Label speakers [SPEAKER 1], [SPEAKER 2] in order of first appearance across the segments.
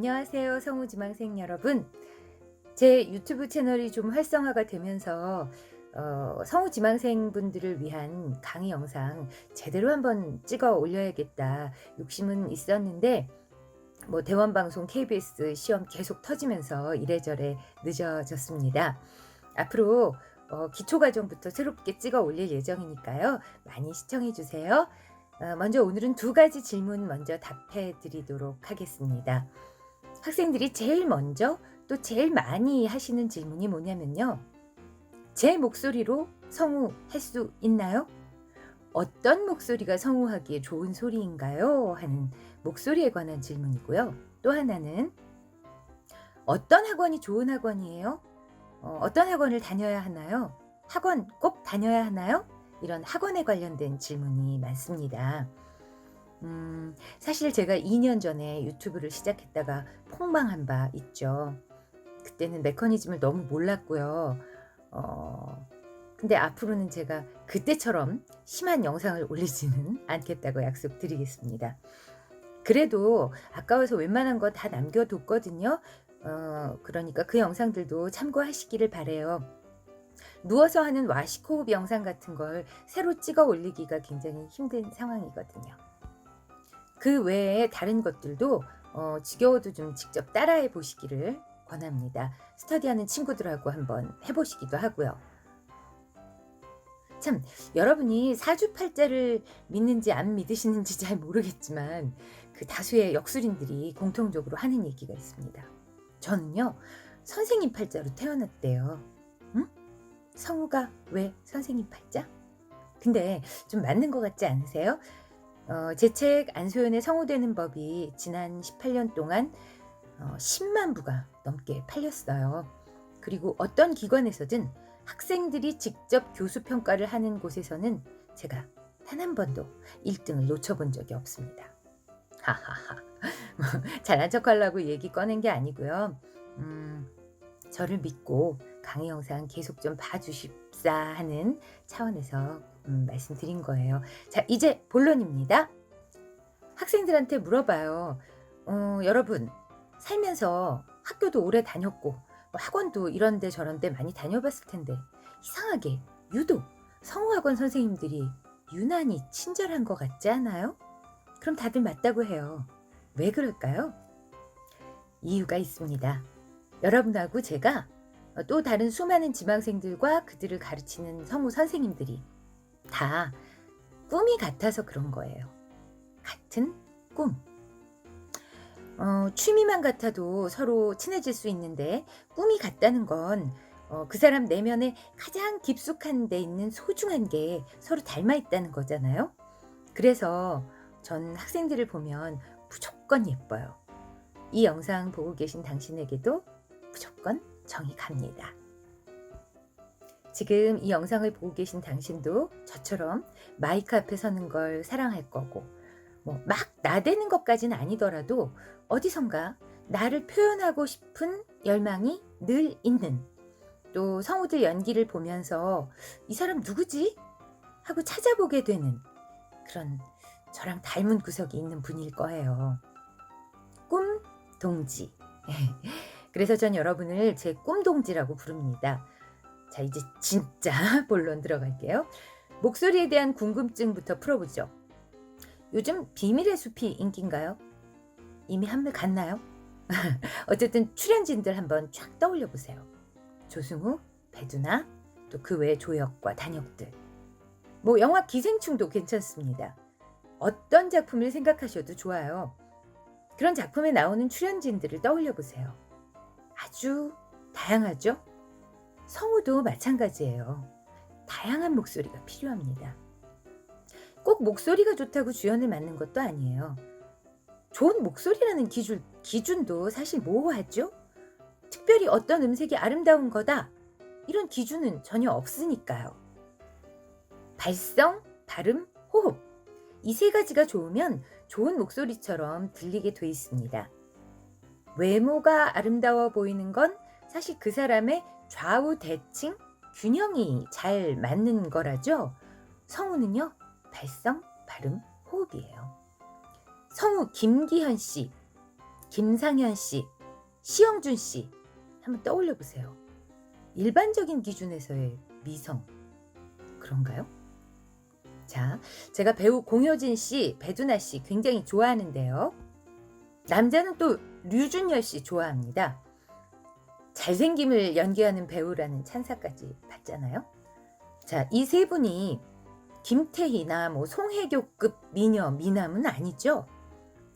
[SPEAKER 1] 안녕하세요, 성우지망생 여러분. 제 유튜브 채널이 좀 활성화가 되면서 어, 성우 지망생 분들을 위한 강의 영상 제대로 한번 찍어 올려야겠다 욕심은 있었는데 뭐 대원 방송 KBS 시험 계속 터지면서 이래저래 늦어졌습니다. 앞으로 어, 기초 과정부터 새롭게 찍어 올릴 예정이니까요. 많이 시청해 주세요. 어, 먼저 오늘은 두 가지 질문 먼저 답해 드리도록 하겠습니다. 학생들이 제일 먼저 또 제일 많이 하시는 질문이 뭐냐면요. 제 목소리로 성우할 수 있나요? 어떤 목소리가 성우하기에 좋은 소리인가요? 하는 목소리에 관한 질문이고요. 또 하나는 어떤 학원이 좋은 학원이에요? 어, 떤 학원을 다녀야 하나요? 학원 꼭 다녀야 하나요? 이런 학원에 관련된 질문이 많습니다. 음, 사실 제가 2년 전에 유튜브를 시작했다가 폭망한 바 있죠. 그때는 메커니즘을 너무 몰랐고요. 어, 근데 앞으로는 제가 그때처럼 심한 영상을 올리지는 않겠다고 약속드리겠습니다. 그래도 아까워서 웬만한 거 다 남겨뒀거든요. 어, 그러니까 그 영상들도 참고하시기를 바래요. 누워서 하는 와식 호흡 영상 같은 걸 새로 찍어 올리기가 굉장히 힘든 상황이거든요. 그 외에 다른 것들도 어, 지겨워도 좀 직접 따라해 보시기를 권합니다. 스터디하는 친구들하고 한번 해보시기도 하고요. 참 여러분이 사주팔자를 믿는지 안 믿으시는지 잘 모르겠지만 그 다수의 역술인들이 공통적으로 하는 얘기가 있습니다. 저는요 선생님 팔자로 태어났대요. 응? 성우가 왜 선생님 팔자? 근데 좀 맞는 것 같지 않으세요? 어, 제책 안소연의 성우되는 법이 지난 18년 동안 어, 10만 부가 넘게 팔렸어요. 그리고 어떤 기관에서든 학생들이 직접 교수 평가를 하는 곳에서는 제가 단 한 번도 1등을 놓쳐본 적이 없습니다. 하하하. 뭐, 잘난 척하려고 얘기 꺼낸 게 아니고요. 음, 저를 믿고 강의 영상 계속 좀 봐주 십사 하는 차원에서 음, 말씀드린 거예요. 자, 이제 본론입니다. 학생들한테 물어봐요. 어, 여러분, 살면서 학교도 오래 다녔고, 뭐 학원도 이런데 저런데 많이 다녀봤을 텐데, 이상하게 유독 성우학원 선생님들이 유난히 친절한 것 같지 않아요? 그럼 다들 맞다고 해요. 왜 그럴까요? 이유가 있습니다. 여러분하고 제가 또 다른 수많은 지망생들과 그들을 가르치는 성우 선생님들이 다 꿈이 같아서 그런 거예요. 같은 꿈. 어, 취미만 같아도 서로 친해질 수 있는데 꿈이 같다는 건 어, 그 사람 내면에 가장 깊숙한 데 있는 소중한 게 서로 닮아 있다는 거잖아요. 그래서 전 학생들을 보면 무조건 예뻐요. 이 영상 보고 계신 당신에게도 무조건 정이 갑니다. 지금 이 영상을 보고 계신 당신도 저처럼 마이크 앞에 서는 걸 사랑할 거고, 뭐 막 나대는 것까지는 아니더라도 어디선가 나를 표현하고 싶은 열망이 늘 있는 또 성우들 연기를 보면서 이 사람 누구지? 하고 찾아보게 되는 그런 저랑 닮은 구석이 있는 분일 거예요. 꿈 동지. 그래서 전 여러분을 제 꿈동지라고 부릅니다. 자, 이제 진짜 본론 들어갈게요. 목소리에 대한 궁금증부터 풀어보죠. 요즘 비밀의 숲이 인기인가요? 이미 한물 갔나요? 어쨌든 출연진들 한번 쫙 떠올려 보세요. 조승우, 배두나, 또 그 외 조역과 단역들. 뭐 영화 기생충도 괜찮습니다. 어떤 작품을 생각하셔도 좋아요. 그런 작품에 나오는 출연진들을 떠올려 보세요. 아주 다양하죠? 성우도 마찬가지예요. 다양한 목소리가 필요합니다. 꼭 목소리가 좋다고 주연을 맡는 것도 아니에요. 좋은 목소리라는 기준, 기준도 사실 모호하죠? 특별히 어떤 음색이 아름다운 거다. 이런 기준은 전혀 없으니까요. 발성, 발음, 호흡. 이 세 가지가 좋으면 좋은 목소리처럼 들리게 돼 있습니다. 외모가 아름다워 보이는 건 사실 그 사람의 좌우 대칭 균형이 잘 맞는 거라죠. 성우는요, 발성, 발음, 호흡이에요. 성우 김기현 씨. 김상현 씨, 시영준 씨 한번 떠올려 보세요. 일반적인 기준에서의 미성 그런가요? 자, 제가 배우 공효진 씨, 배두나 씨 굉장히 좋아하는데요. 남자는 또 류준열 씨 좋아합니다. 잘생김을 연기하는 배우라는 찬사까지 받잖아요. 자, 이 세 분이 김태희나 뭐 송혜교급 미녀, 미남은 아니죠.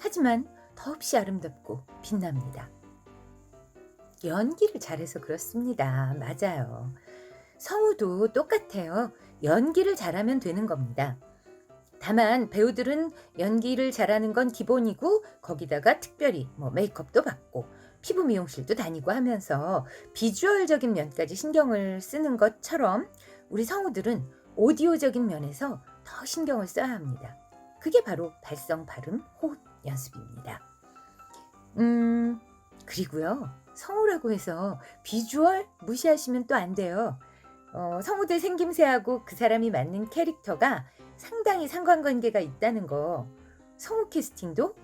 [SPEAKER 1] 하지만 더없이 아름답고 빛납니다. 연기를 잘해서 그렇습니다. 맞아요. 성우도 똑같아요. 연기를 잘하면 되는 겁니다. 다만 배우들은 연기를 잘하는 건 기본이고 거기다가 특별히 뭐 메이크업도 받고 피부 미용실도 다니고 하면서 비주얼적인 면까지 신경을 쓰는 것처럼 우리 성우들은 오디오적인 면에서 더 신경을 써야 합니다. 그게 바로 발성, 발음, 호흡 연습입니다. 음, 그리고요. 성우라고 해서 비주얼 무시하시면 또 안 돼요. 어, 성우들 생김새하고 그 사람이 맞는 캐릭터가 상당히 상관관계가 있다는 거. 성우 캐스팅도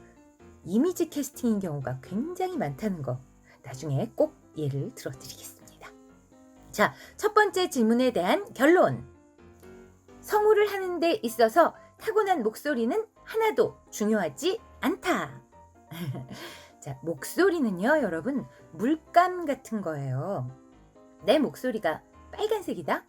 [SPEAKER 1] 이미지 캐스팅인 경우가 굉장히 많다는 거. 나중에 꼭 예를 들어드리겠습니다. 자, 첫 번째 질문에 대한 결론. 성우를 하는 데 있어서 타고난 목소리는 하나도 중요하지 않다. 자, 목소리는요, 여러분, 물감 같은 거예요. 내 목소리가 빨간색이다?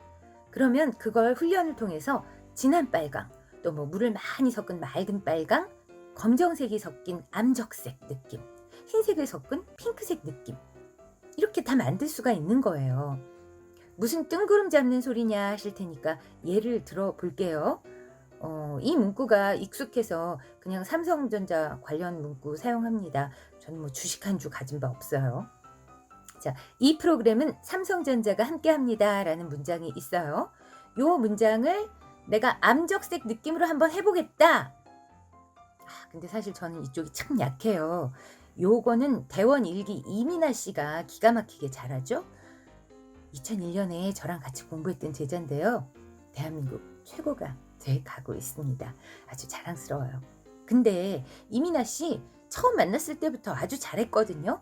[SPEAKER 1] 그러면 그걸 훈련을 통해서 진한 빨강, 또 뭐 물을 많이 섞은 맑은 빨강, 검정색이 섞인 암적색 느낌, 흰색을 섞은 핑크색 느낌. 이렇게 다 만들 수가 있는 거예요. 무슨 뜬구름 잡는 소리냐 하실 테니까 예를 들어 볼게요. 어, 이 문구가 익숙해서 그냥 삼성전자 관련 문구 사용합니다. 저는 뭐 주식 한 주 가진 바 없어요. 자, 이 프로그램은 삼성전자가 함께 합니다. 라는 문장이 있어요. 요 문장을 내가 암적색 느낌으로 한번 해보겠다. 아, 근데 사실 저는 이쪽이 참 약해요. 요거는 대원 일기 이민아 씨가 기가 막히게 잘하죠. 2001년에 저랑 같이 공부했던 제자인데요. 대한민국 최고가 돼 가고 있습니다. 아주 자랑스러워요. 근데 이민아 씨 처음 만났을 때부터 아주 잘했거든요.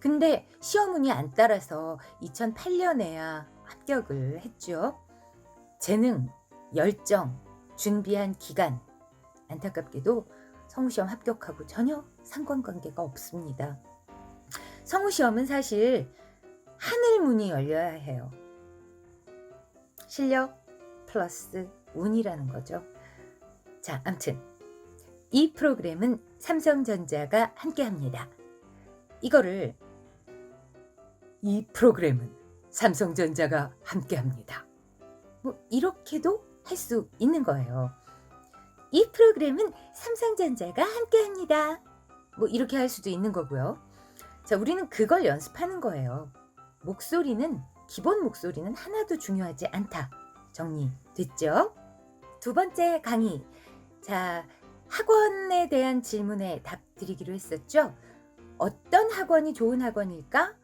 [SPEAKER 1] 근데 시어문이 안 따라서 2008년에야 합격을 했죠. 재능, 열정, 준비한 기간 안타깝게도 성우시험 합격하고 전혀 상관관계가 없습니다. 성우시험은 사실 하늘문이 열려야 해요. 실력 플러스 운이라는 거죠. 자, 암튼 이 프로그램은 삼성전자가 함께합니다. 이거를 이 프로그램은 삼성전자가 함께합니다. 뭐 이렇게도 할 수 있는 거예요. 이 프로그램은 삼성전자가 함께합니다. 뭐 이렇게 할 수도 있는 거고요. 자, 우리는 그걸 연습하는 거예요. 목소리는 기본 목소리는 하나도 중요하지 않다. 정리됐죠? 두 번째 강의. 자, 학원에 대한 질문에 답 드리기로 했었죠. 어떤 학원이 좋은 학원일까?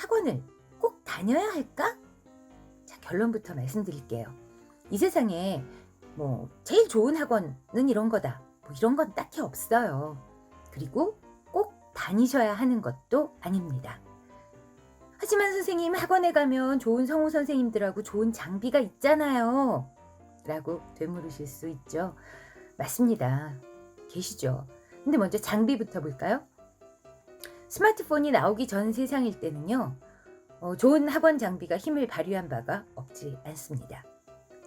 [SPEAKER 1] 학원을 꼭 다녀야 할까? 자, 결론부터 말씀드릴게요. 이 세상에 뭐 제일 좋은 학원은 이런 거다. 뭐 이런 건 딱히 없어요. 그리고 꼭 다니셔야 하는 것도 아닙니다. 하지만 선생님 학원에 가면 좋은 성우 선생님들하고 좋은 장비가 있잖아요. 라고 되물으실 수 있죠. 맞습니다. 계시죠. 근데 먼저 장비부터 볼까요? 스마트폰이 나오기 전 세상일 때는요, 어, 좋은 학원 장비가 힘을 발휘한 바가 없지 않습니다.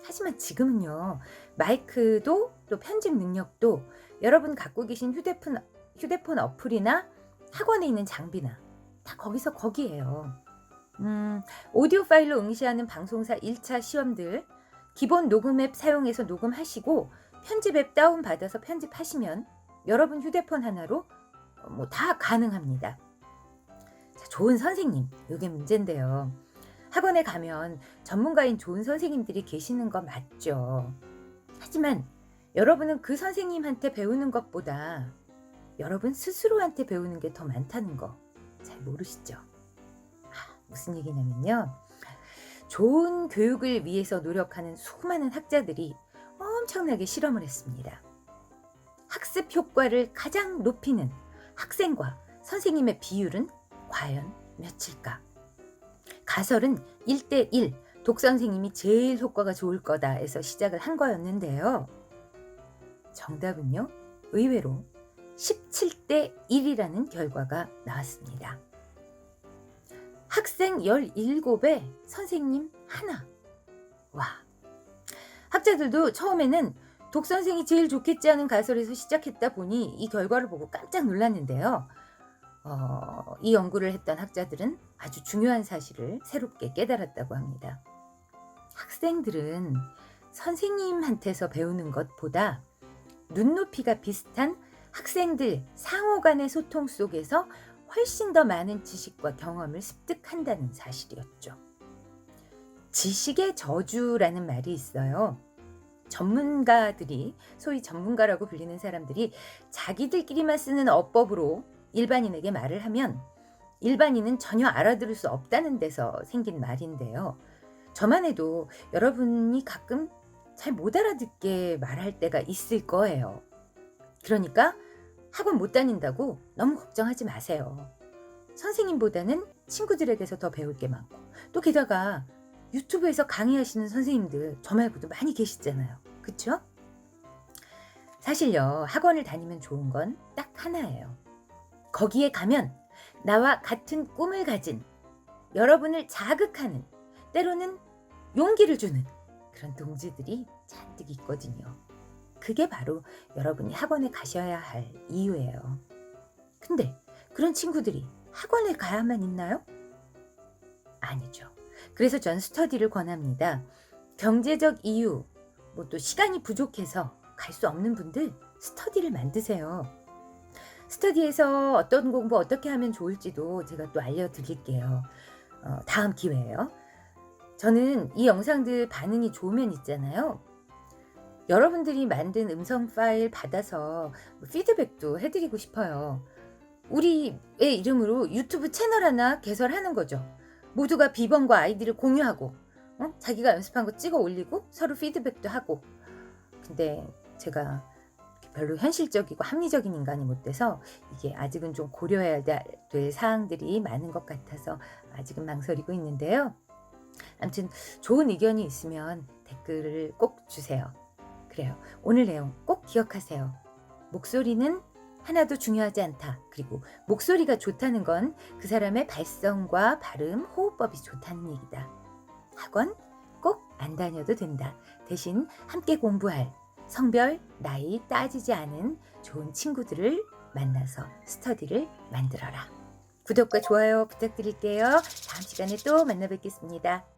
[SPEAKER 1] 하지만 지금은요, 마이크도 또 편집 능력도 여러분 갖고 계신 휴대폰, 휴대폰 어플이나 학원에 있는 장비나 다 거기서 거기에요. 음, 오디오 파일로 응시하는 방송사 1차 시험들, 기본 녹음 앱 사용해서 녹음하시고 편집 앱 다운받아서 편집하시면 여러분 휴대폰 하나로 뭐 다 가능합니다. 자, 좋은 선생님, 이게 문제인데요. 학원에 가면 전문가인 좋은 선생님들이 계시는 거 맞죠. 하지만 여러분은 그 선생님한테 배우는 것보다 여러분 스스로한테 배우는 게 더 많다는 거 잘 모르시죠? 아, 무슨 얘기냐면요. 좋은 교육을 위해서 노력하는 수많은 학자들이 엄청나게 실험을 했습니다. 학습 효과를 가장 높이는 학생과 선생님의 비율은 과연 몇일까? 가설은 1대1 독 선생님이 제일 효과가 좋을 거다에서 시작을 한 거였는데요. 정답은요, 의외로 17대 1이라는 결과가 나왔습니다. 학생 17에 선생님 하나. 와. 학자들도 처음에는 독 선생이 제일 좋겠지 하는 가설에서 시작했다 보니 이 결과를 보고 깜짝 놀랐는데요. 어, 이 연구를 했던 학자들은 아주 중요한 사실을 새롭게 깨달았다고 합니다. 학생들은 선생님한테서 배우는 것보다 눈높이가 비슷한 학생들 상호 간의 소통 속에서 훨씬 더 많은 지식과 경험을 습득한다는 사실이었죠. 지식의 저주라는 말이 있어요. 전문가들이, 소위 전문가라고 불리는 사람들이 자기들끼리만 쓰는 어법으로 일반인에게 말을 하면 일반인은 전혀 알아들을 수 없다는 데서 생긴 말인데요. 저만 해도 여러분이 가끔 잘 못 알아듣게 말할 때가 있을 거예요. 그러니까 학원 못 다닌다고 너무 걱정하지 마세요. 선생님보다는 친구들에게서 더 배울 게 많고 또 게다가 유튜브에서 강의하시는 선생님들 저 말고도 많이 계시잖아요. 그쵸? 사실요, 학원을 다니면 좋은 건 딱 하나예요. 거기에 가면 나와 같은 꿈을 가진 여러분을 자극하는 때로는 용기를 주는 그런 동지들이 잔뜩 있거든요. 그게 바로 여러분이 학원에 가셔야 할 이유예요. 근데 그런 친구들이 학원에 가야만 있나요? 아니죠. 그래서 전 스터디를 권합니다. 경제적 이유, 뭐 또 시간이 부족해서 갈 수 없는 분들 스터디를 만드세요. 스터디에서 어떤 공부 어떻게 하면 좋을지도 제가 또 알려드릴게요. 어, 다음 기회에요. 저는 이 영상들 반응이 좋으면 있잖아요. 여러분들이 만든 음성 파일 받아서 피드백도 해드리고 싶어요. 우리의 이름으로 유튜브 채널 하나 개설하는 거죠. 모두가 비번과 아이디를 공유하고 어? 자기가 연습한 거 찍어 올리고 서로 피드백도 하고 근데 제가 별로 현실적이고 합리적인 인간이 못 돼서 이게 아직은 좀 고려해야 될 사항들이 많은 것 같아서 아직은 망설이고 있는데요. 아무튼 좋은 의견이 있으면 댓글을 꼭 주세요. 그래요. 오늘 내용 꼭 기억하세요. 목소리는 하나도 중요하지 않다. 그리고 목소리가 좋다는 건 그 사람의 발성과 발음, 호흡법이 좋다는 얘기다. 학원 꼭 안 다녀도 된다. 대신 함께 공부할 성별, 나이 따지지 않은 좋은 친구들을 만나서 스터디를 만들어라. 구독과 좋아요 부탁드릴게요. 다음 시간에 또 만나 뵙겠습니다.